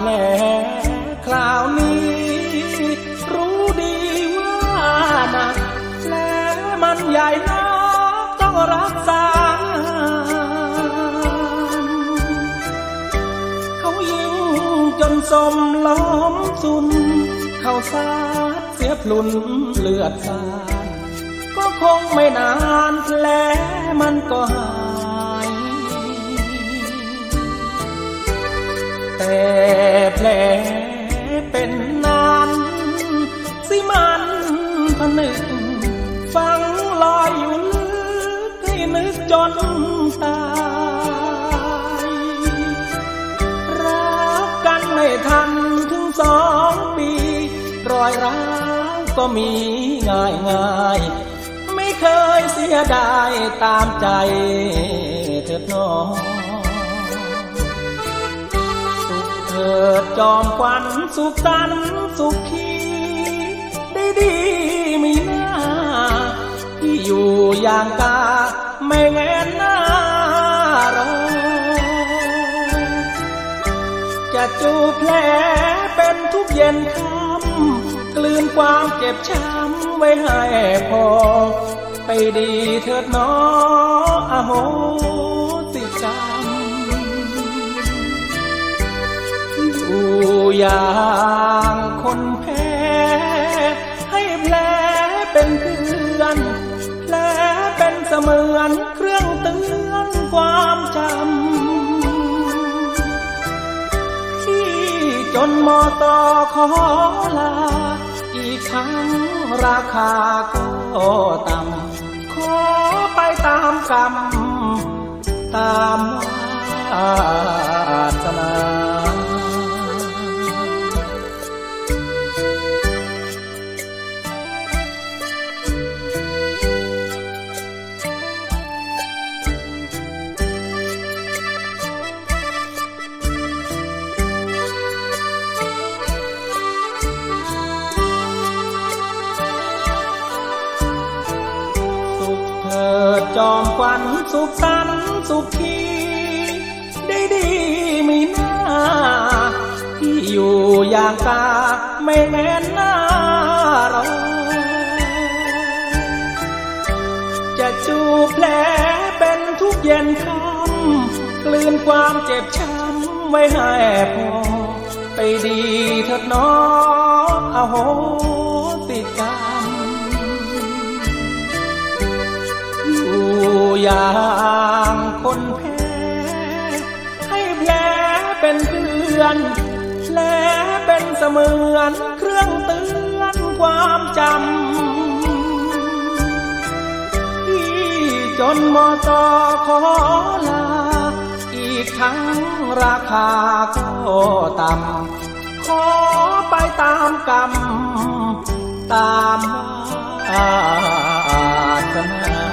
แผลคราวนี้ รู้ดีว่านักแผลมันใหญ่นักต้องรักษา เขายิงจนสมล้อมสุน เขาสาดเสียพลุนเลือดสาก็คงไม่นานแผลมันก็หาย แต่ เป็นนานสิมันผนึก ฟังลอยอยู่ลึกให้นึกจนตายรักกันไม่ทันถึงสองปี รอยร้าวก็มีง่ายง่ายไม่เคยเสียดายตามใจเถิดน้อง เกิดจอมควันสุขสันสุขีได้ดีมีหน้าที่อยู่อย่างกาไม่แงนหน้ารอจะจูบแผลเป็นทุกเย็นค่ำกลืนความเจ็บช้ำไว้ให้พอ ไปดีเถิดหนออโหสิกร อย่างคนแพ้ให้แผลเป็นเพื่อนแผลเป็นเสมือนเครื่องเตือนความจำที่จนมอตอขอลา อีกทั้งราคาก็ต่ำขอไปตามกรรมตามวาสนา ถิดจอมควันสุขสันต์สุขีได้ดีมีหน้าที่อยู่อย่างกาไม่แม้นหน้ารอจะจูบแผลเป็นทุกเย็นค่ำกลืนความเจ็บช้ำไว้ให้พอไปดีเถิดน้องอโห อย่างคนแพ้ให้แผลเป็นเพื่อนแผลเป็นเสมือนเครื่องเตือนความจำที่จนมอตอขอลา อีกทั้งราคาก็ต่ำขอไปตามกรรม ตามวาสนา